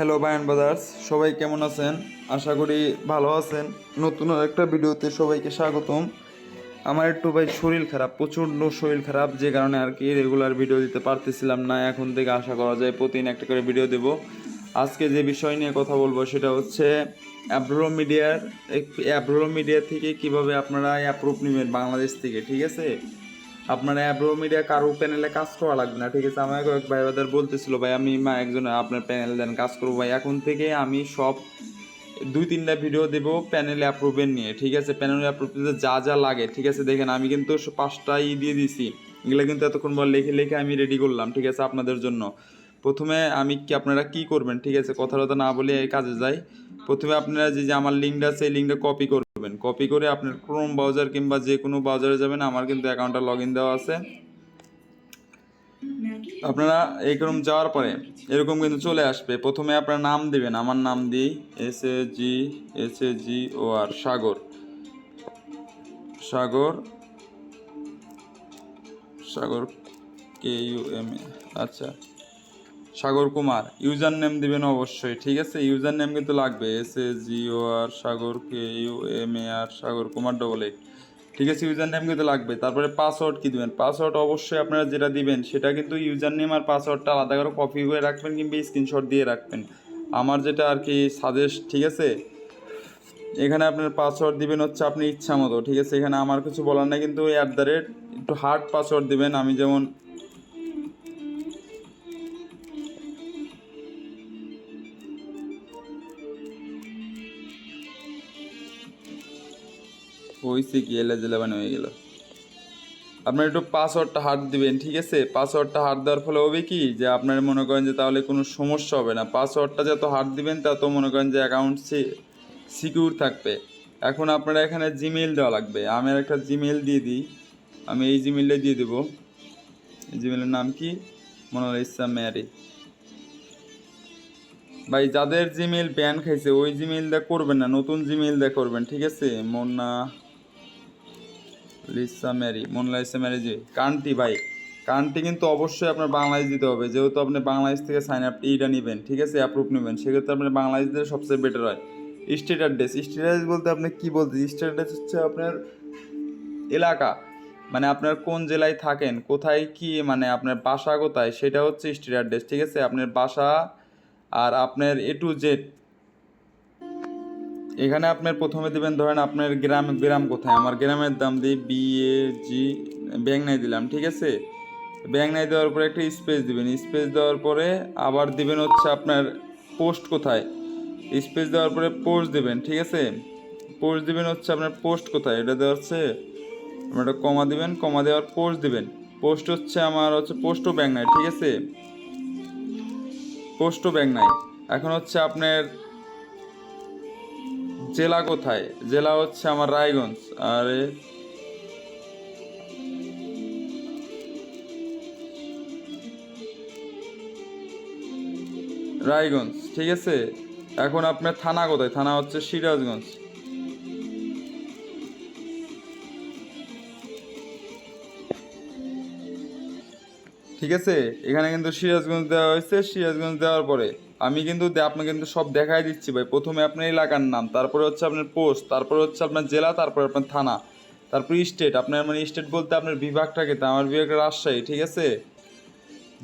Hello বায়ান বাজার্স সবাই কেমন আছেন? আশা করি ভালো আছেন। নতুন একটা ভিডিওতে সবাইকে স্বাগতম। আমার একটু ভাই শরীর খারাপ, প্রচণ্ড শরীর খারাপ, যে কারণে আর কি রেগুলার ভিডিও দিতে পারতেছিলাম না। এখন থেকে আশা করা যায় প্রতিদিন একটা করে ভিডিও দেব। আজকে যে বিষয় নিয়ে কথা বলব সেটা হচ্ছে অ্যাপ্রো মিডিয়ার অ্যাপ্রো মিডিয়া থেকে কীভাবে আপনারা অ্যাপ্রুভ নেবেন বাংলাদেশ থেকে, ঠিক আছে? আপনার অ্যাব্রো মিডিয়া কারও প্যানেলে কাজ করা লাগবে না। ঠিক আছে আমাকে কয়েক ভাই বাদার বলতেছিল, ভাই, আমি মা একজন আপনার প্যানেল দেন, কাজ করব ভাই। এখন থেকে আমি সব দুই তিনটা ভিডিও দেবো প্যানেলে অ্যাপ্রুভের নিয়ে, ঠিক আছে? প্যানেল অ্যাপ্রুভ যা যা লাগে, ঠিক আছে? দেখেন, আমি কিন্তু পাঁচটাই দিয়ে দিছি। এগুলো কিন্তু এতক্ষণ বল লিখে লিখে আমি রেডি করলাম, ঠিক আছে, আপনাদের জন্য। প্রথমে আমি কি, আপনারা কি করবেন, ঠিক আছে? কথা কথা না বলে কাজে যাই। প্রথমে আপনারা যে যে আমার লিঙ্কটা আছে, এই লিঙ্কটা কপি করবেন কপি করে আপনার ক্রোম ব্রাউজার কিংবা যে কোনো ব্রাউজারে যাবেন, আমার কিন্তু অ্যাকাউন্টটা লগ ইন দেওয়া আছে। আপনারা এইরকম যাওয়ার পরে এরকম কিন্তু চলে আসবে। প্রথমে আপনার নাম দিবেন, আমার নাম দিই S A G S A G O R Sagar. Sagar Sagar K U M A আচ্ছা। সাগর কুমার ইউজার নেম দিবেন অবশ্যই। ঠিক আছে? ইউজার নেম কিন্তু লাগবে। S A G O R, Sagar, K U M A R Sagar Kumar double eight ঠিক আছে? User name কিন্তু লাগবে। তারপরে পাসওয়ার্ড কি দেবেন? পাসওয়ার্ড অবশ্যই আপনারা যেটা দিবেন, সেটা কিন্তু ইউজার নেম আর পাসওয়ার্ডটা আলাদা করে কপি করে রাখবেন কিংবা স্ক্রিনশট দিয়ে রাখবেন। আমার যেটা আর কি সাজেস্ট ঠিক আছে? এখানে আপনার পাসওয়ার্ড দিবেন হচ্ছে আপনি ইচ্ছা মতো ঠিক আছে? এখানে আমার কিছু বলার নাই, কিন্তু অ্যাট দ্য রেট একটু হার্ড পাসওয়ার্ড দিবেন। আমি যেমন হয়েছে কি এলে জেলাবান হয়ে গেল। আপনার একটু পাসওয়ার্ডটা হার্ড দিবেন, ঠিক আছে? পাসওয়ার্ডটা হার্ড দেওয়ার ফলে হবে কি, যে আপনার মনে করেন যে তাহলে কোনো সমস্যা হবে না। পাসওয়ার্ডটা যত হার্ড দিবেন, তত মনে করেন যে অ্যাকাউন্ট সিকিউর থাকবে। এখন আপনারা এখানে জিমেইল দেওয়া লাগবে। আমি একটা জিমেইল দিয়ে দিই। আমি এই জিমেইলটা দিয়ে দেবো। এই জিমেইলের নাম কি? মনোলা ইসলাম ম্যারি। ভাই, যাদের জিমেইল ব্যান খাইছে, ওই জিমেইলটা করবেন না, নতুন জিমেইলটা করবেন, ঠিক আছে? Mona Lisa Mary, Mona Lisa Mary জি কান্টি ভাই। কান্টি কিন্তু অবশ্যই আপনার বাংলাদেশ দিতে হবে। যেহেতু আপনি বাংলাদেশ থেকে সাইন আপ এইটা নেবেন, ঠিক আছে? অ্যাপ্রুভ নেবেন, সেক্ষেত্রে আপনার বাংলাদেশ দিলে সবচেয়ে বেটার হয়। স্টেট অ্যাড্রেস স্টেট অ্যাড্রেস বলতে আপনি কী বলতে স্টেট অ্যাড্রেস হচ্ছে আপনার এলাকা। মানে আপনার কোন জেলায় থাকেন, কোথায় কি মানে আপনার বাসা কোথায়, সেটা হচ্ছে স্টেট অ্যাড্রেস ঠিক আছে? আপনার বাসা আর আপনার এ টু জেড এখানে আপনার প্রথমে দিবেন, ধরেন আপনার গ্রাম গ্রাম কোথায়? আমার গ্রামের দাম দিই বি এ জি ব্যাং নাই দিলাম, ঠিক আছে? ব্যাং নাই দেওয়ার পরে একটা স্পেস দিবেন। স্পেস দেওয়ার পরে আবার দিবেন হচ্ছে আপনার পোস্ট কোথায়? স্পেস দেওয়ার পরে পোস্ট দিবেন, ঠিক আছে? পোস্ট দিবেন হচ্ছে আপনার পোস্ট কোথায়? এটা দেওয়া হচ্ছে আপনার কমা দিবেন কমা দেওয়ার পোস্ট দিবেন। পোস্ট হচ্ছে আমার হচ্ছে পোস্টও ব্যাং নাই, ঠিক আছে? পোস্টও ব্যাংক নাই। এখন হচ্ছে আপনার জেলা কোথায়? জেলা হচ্ছে আমার রায়গঞ্জ। আরে। রায়গঞ্জ, ঠিক আছে? এখন আপনার থানা কোথায়? থানা হচ্ছে সিরাজগঞ্জ। ঠিক আছে? এখানে কিন্তু সিরাজগঞ্জ দেওয়া হয়েছে। সিরাজগঞ্জ দেওয়ার পরে আমি কিন্তু আপনাকে কিন্তু সব দেখাই দিচ্ছি ভাই। প্রথমে আপনার এলাকার নাম, তারপরে হচ্ছে আপনার পোস্ট, তারপরে হচ্ছে আপনার জেলা, তারপরে আপনার থানা, তারপরে স্টেট আপনার মানে স্টেট বলতে আপনার বিভাগটাকে তো আমার বিভাগটা রাজশাহী, ঠিক আছে?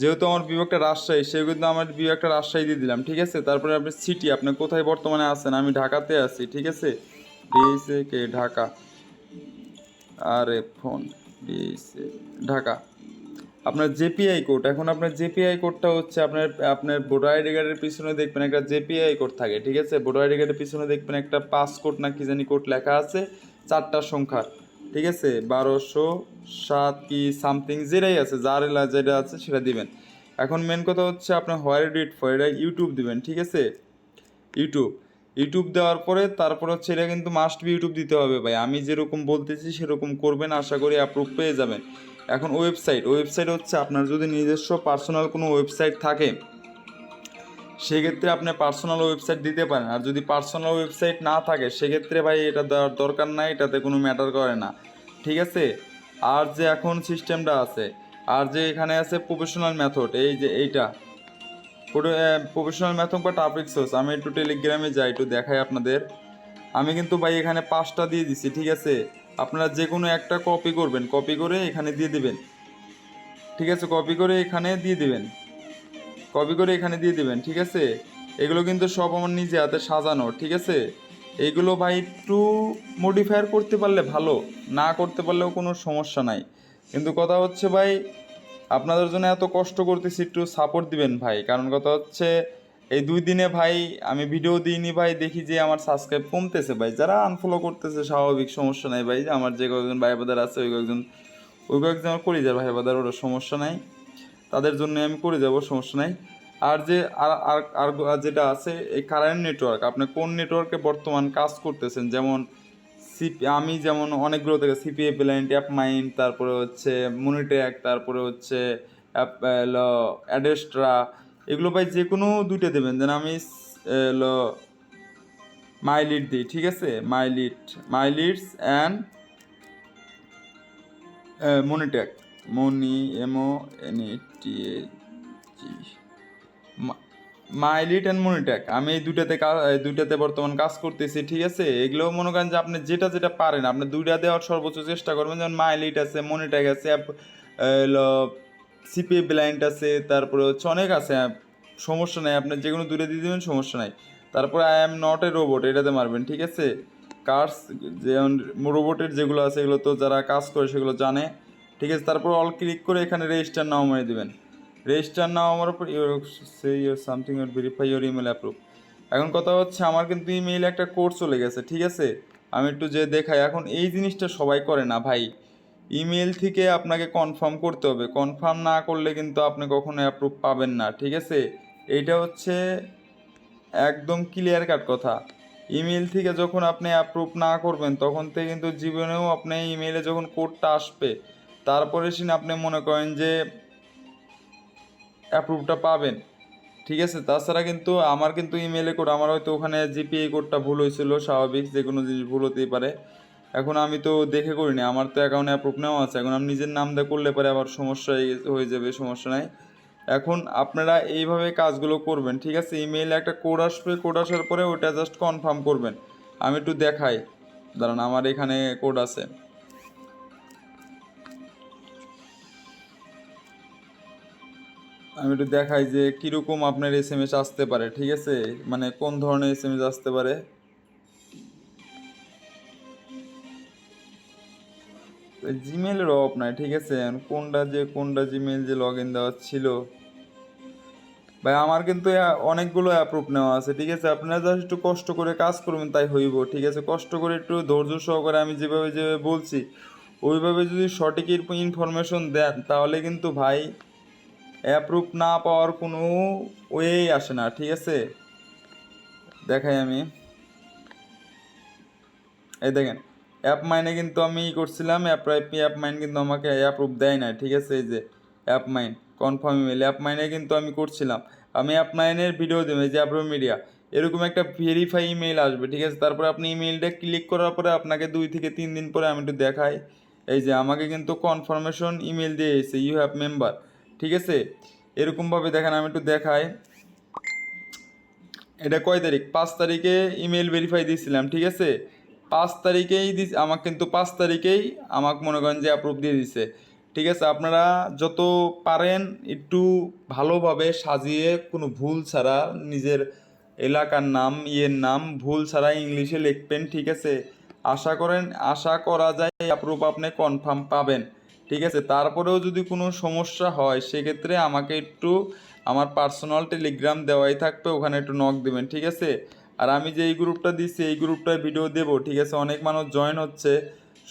যেহেতু আমার বিভাগটা রাজশাহী, সেহেতু কিন্তু আমার বিভাগটা রাজশাহী দিয়ে দিলাম, ঠিক আছে? তারপরে আপনি সিটি আপনি কোথায় বর্তমানে আছেন? আমি ঢাকাতে আছি, ঠিক আছে? ডিএসএ কে ঢাকা। আরে ফোন ডিএসএ ঢাকা। আপনার জেপিআই কোড, এখন আপনার জেপিআই কোডটা হচ্ছে আপনার আপনার ভোটার আইডি কার্ডের পিছনে দেখবেন একটা জেপিআই কোড থাকে, ঠিক আছে? ভোটার আইডি কার্ডের পিছনে দেখবেন একটা পাস কোড না কি জানি কোড লেখা আছে, চারটা সংখ্যা ঠিক আছে? বারোশো সাত কি সামথিং যেটাই আছে, যার যেটা আছে সেটা দিবেন। এখন মেন কথা হচ্ছে আপনার হোয়ার ডিট ফর, এটা ইউটিউব দিবেন, ঠিক আছে? ইউটিউব ইউটিউব দেওয়ার পরে তারপর হচ্ছে এটা কিন্তু মাস্ট বি ইউটিউব দিতে হবে ভাই, আমি যেরকম বলতেছি সেরকম করবেন, আশা করি অ্যাপ্রুভ পেয়ে যাবেন। এখন ওয়েবসাইট ওয়েবসাইট হচ্ছে আপনার যদি নিজস্ব পার্সোনাল কোনো ওয়েবসাইট থাকে, সেক্ষেত্রে আপনি পার্সোনাল ওয়েবসাইট দিতে পারেন। আর যদি পার্সোনাল ওয়েবসাইট না থাকে, সেক্ষেত্রে ভাই এটা দেওয়ার দরকার নাই, এটাতে কোনো ম্যাটার করে না। ঠিক আছে? আর যে এখন সিস্টেমটা আছে, আর যে এখানে আছে প্রফেশনাল মেথড এই যে এইটা। প্রফেশনাল ম্যাথম বা টাপিক সোর্স আমি একটু টেলিগ্রামে যাই, একটু দেখাই আপনাদের। আমি কিন্তু ভাই এখানে পাঁচটা দিয়ে দিছি, ঠিক আছে? আপনারা যে কোনো একটা কপি করবেন কপি করে এখানে দিয়ে দিবেন। ঠিক আছে? কপি করে এখানে দিয়ে দিবেন। কপি করে এখানে দিয়ে দিবেন, ঠিক আছে? এগুলো কিন্তু সব আমার নিজে হাতে সাজানো, ঠিক আছে? এইগুলো ভাই একটু মডিফায়ার করতে পারলে ভালো, না করতে পারলেও কোনো সমস্যা নাই। কিন্তু কথা হচ্ছে ভাই, আপনাদের জন্য এত কষ্ট করতেছি, একটু সাপোর্ট দিবেন ভাই। কারণ কথা হচ্ছে এই দুই দিনে ভাই আমি ভিডিও দিইনি ভাই, দেখি যে আমার সাবস্ক্রাইব কমতেছে ভাই। যারা আনফলো করতেছে, স্বাভাবিক সমস্যা নাই ভাই। আমার যে কয়েকজন ভাই বাদার আছে, ওই কয়েকজন ওই কয়েকজন আমার করি যায় ভাই বাদার ওটা সমস্যা নাই। তাদের জন্য আমি করে যাব, সমস্যা নাই। আর যে, আর আর আর যেটা আছে, এই কারেন্ট নেটওয়ার্ক আপনি কোন নেটওয়ার্কে বর্তমান কাজ করতেছেন? যেমন সিপি আমি যেমন অনেকগুলো থেকে সিপিএ প্ল্যান্ট অ্যাপ মাইন্ড তারপরে হচ্ছে মনিট্যাক তারপরে হচ্ছে অ্যাপ অ্যাডেস্ট্রা এগুলো ভাই যে কোনো দুইটা দেবেন। যেন আমি মাইলিট দিই, ঠিক আছে? মাইলিট মাইলিটস and মনিট্যাক Moni M O N T G মাইলিট and মনিট্যাক আমি এই দুইটাতে দুইটাতে বর্তমান কাজ করতেছি, ঠিক আছে? এগুলো মনে করেন যে আপনি যেটা যেটা পারেন, আপনি দুইটা দেওয়ার সর্বোচ্চ চেষ্টা করবেন। যেমন মাইলিট আছে মনিট্যাক আছে সিপি ব্লাইন্ড আছে, তারপরে হচ্ছে অনেক আছে সমস্যা নাই আপনি যে কোনো দূরে দিয়ে দেবেন, সমস্যা নাই। তারপরে I am not a robot এটাতে মারবেন, ঠিক আছে? কার্স যেমন রোবটের যেগুলো আছে, এগুলো তো যারা কাজ করে, সেগুলো জানে, ঠিক আছে? তারপর অল ক্লিক করে এখানে রেজিস্টার নাও মেরে দেবেন। রেজিস্টার নাও আমার উপর your say your something your verify your email approve এখন কথা হচ্ছে, আমার কিন্তু ইমেইলে একটা কোড চলে গেছে, ঠিক আছে? আমি একটু যে দেখাই, এখন এই জিনিসটা সবাই করে না, ভাই। ইমেল থেকে আপনাকে কনফার্ম করতে হবে। কনফার্ম না করলে কিন্তু আপনি কখনো অ্যাপ্রুভ পাবেন না, ঠিক আছে? এইটা হচ্ছে একদম ক্লিয়ার কাট কথা। ইমেল থেকে যখন আপনি অ্যাপ্রুভ না করবেন, তখন থেকে কিন্তু জীবনেও আপনি ইমেলে যখন কোডটা আসবে, তারপরে সিন আপনি মনে করেন যে অ্যাপ্রুভটা পাবেন, ঠিক আছে? তাছাড়া কিন্তু আমার কিন্তু ইমেলে কোড আমার হয়তো ওখানে জিপিএ কোডটা ভুল হয়েছিল, স্বাভাবিক যে কোনো জিনিস ভুল হতেই পারে। এখন আমি তো দেখে করিনি, আমার তো অ্যাকাউন্টে অ্যাপ্রুভ নেওয়া আছে, এখন আমি নিজের নাম দিয়ে করলে পরে আবার সমস্যা হয়ে যাবে, সমস্যা নাই। এখন আপনারা এইভাবে কাজগুলো করবেন, ঠিক আছে? ইমেইলে একটা কোড আসবে কোড আসার পরে ওটা জাস্ট কনফার্ম করবেন। আমি একটু দেখাই, দাঁড়ান, আমার এখানে কোড আছে। আমি একটু দেখাই যে কীরকম আপনার এস এম এস আসতে পারে, ঠিক আছে? মানে কোন ধরনের এস এম এস আসতে পারে? জিমেলের অফ নাই, ঠিক আছে? কোনটা যে, কোনটা জিমেল যে লগ ইন দেওয়া ছিল। ভাই, আমার কিন্তু অনেকগুলো অ্যাপ্রুভ নেওয়া আছে, ঠিক আছে? আপনারা জাস্ট একটু কষ্ট করে কাজ করবেন, তাই হইব, ঠিক আছে? কষ্ট করে একটু ধৈর্য সহকারে আমি যেভাবে যেভাবে বলছি, ওইভাবে যদি সঠিক ইনফরমেশন দেন, তাহলে কিন্তু ভাই অ্যাপ্রুভ না পাওয়ার কোনো ওয়েই আসে না, ঠিক আছে? দেখাই আমি। এই দেখেন অ্যাপ মাইনে কিন্তু আমি করছিলাম অ্যাপ অ্যাপ মাইন কিন্তু আমাকে অ্যাপ্রুভ দেয় না ঠিক আছে? এই যে app mine confirm email app মাইনে কিন্তু আমি করছিলাম। আমি অ্যাপ মাইনের ভিডিও দেবো, এই যে অ্যাপ্রুভ মিডিয়া এরকম একটা ভেরিফাই ইমেল আসবে, ঠিক আছে? তারপরে আপনি ইমেলটা ক্লিক করার পরে আপনাকে দুই থেকে তিন দিন পরে আমি একটু দেখাই। এই যে আমাকে কিন্তু কনফার্মেশন ইমেল দিয়ে এসেছে ইউ হ্যাভ মেম্বার ঠিক আছে? এরকমভাবে দেখেন, আমি একটু দেখাই। এটা কয় তারিখ? পাঁচ তারিখে ইমেল ভেরিফাই দিয়েছিলাম, ঠিক আছে? পাঁচ তারিখেই দিস, আমাকে কিন্তু পাঁচ তারিখেই আমাকে মনে করেন যে অ্যাপ্রুভ দিয়ে দিছে। ঠিক আছে, আপনারা যত পারেন একটু ভালোভাবে সাজিয়ে কোনো ভুল ছাড়া নিজের এলাকার নাম, ইয়ের নাম ভুল ছাড়া ইংলিশে লিখবেন, ঠিক আছে? আশা করেন, আশা করা যায় অ্যাপ্রুভ আপনি কনফার্ম পাবেন। ঠিক আছে, তারপরেও যদি কোনো সমস্যা হয়, সেক্ষেত্রে আমাকে একটু আমার পার্সোনাল টেলিগ্রাম দেওয়াই থাকবে, ওখানে একটু নক দেবেন, ঠিক আছে? আর আমি যে এই গ্রুপটা দিচ্ছি এই গ্রুপটায় ভিডিও দেবো, ঠিক আছে? অনেক মানুষ জয়েন হচ্ছে।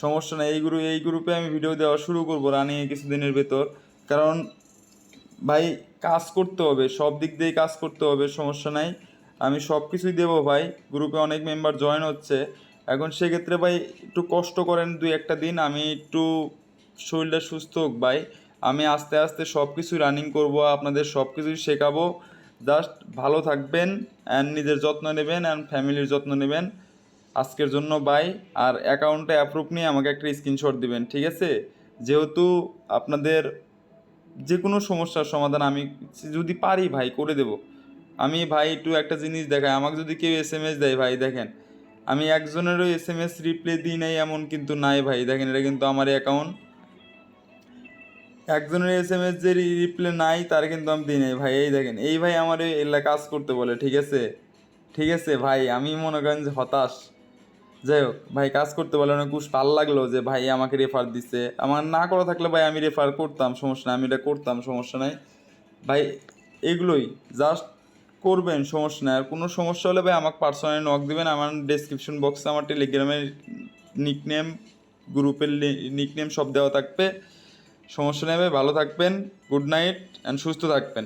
সমস্যা নেই, এই গ্রুপ এই গ্রুপে আমি ভিডিও দেওয়া শুরু করব রানিং কিছুদিনের ভেতর। কারণ ভাই, কাজ করতে হবে, সব দিক দিয়েই কাজ করতে হবে, সমস্যা নাই। আমি সব কিছুই দেবো ভাই, গ্রুপে অনেক মেম্বার জয়েন হচ্ছে। এখন সেক্ষেত্রে ভাই, একটু কষ্ট করেন দুই একটা দিন, আমি একটু শরীরটা সুস্থ হোক ভাই। আমি আস্তে আস্তে সব কিছু রানিং করব, আপনাদের সব কিছুই শেখাবো। জাস্ট ভালো থাকবেন অ্যান্ড নিজের যত্ন নেবেন অ্যান্ড ফ্যামিলির যত্ন নেবেন। আজকের জন্য বাই আর অ্যাকাউন্টে অ্যাপ্রুভ নিয়ে আমাকে একটা স্ক্রিনশট দিবেন, ঠিক আছে? যেহেতু আপনাদের যে কোনো সমস্যার সমাধান আমি যদি পারি ভাই, করে দেব। আমি ভাই একটু একটা জিনিস দেখাই, আমাকে যদি কেউ এস এম এস দেয় ভাই, দেখেন। আমি একজনেরও এস এম এস রিপ্লাই দিই নাই, এমন কিন্তু নাই ভাই, দেখেন, এটা কিন্তু আমার অ্যাকাউন্ট একজনের এস এম এস যে রিপ্লে নাই, তার কিন্তু আমি দিই নাই। ভাই, এই দেখেন, এই ভাই আমার এলা কাজ করতে বলে, ঠিক আছে? ঠিক আছে, ভাই, আমি মনে করেন যে হতাশ। যাই হোক, ভাই, কাজ করতে বলে অনেক খুব ভালো লাগল যে, ভাই, আমাকে রেফার দিচ্ছে আমার না করা থাকলে, ভাই, আমি রেফার করতাম, সমস্যা নাই, আমি এটা করতাম, সমস্যা নাই। ভাই, এগুলোই জাস্ট করবেন, সমস্যা নাই। আর কোনো সমস্যা হলে, ভাই, আমাকে পার্সোনালি নক দেবেন। আমার ডেসক্রিপশন বক্সে আমার টেলিগ্রামের নিকনেম গ্রুপের নিকনেম সব দেওয়া থাকবে। সমস্যা নেই ভাই ভালো থাকবেন গুড নাইট অ্যান্ড সুস্থ থাকবেন।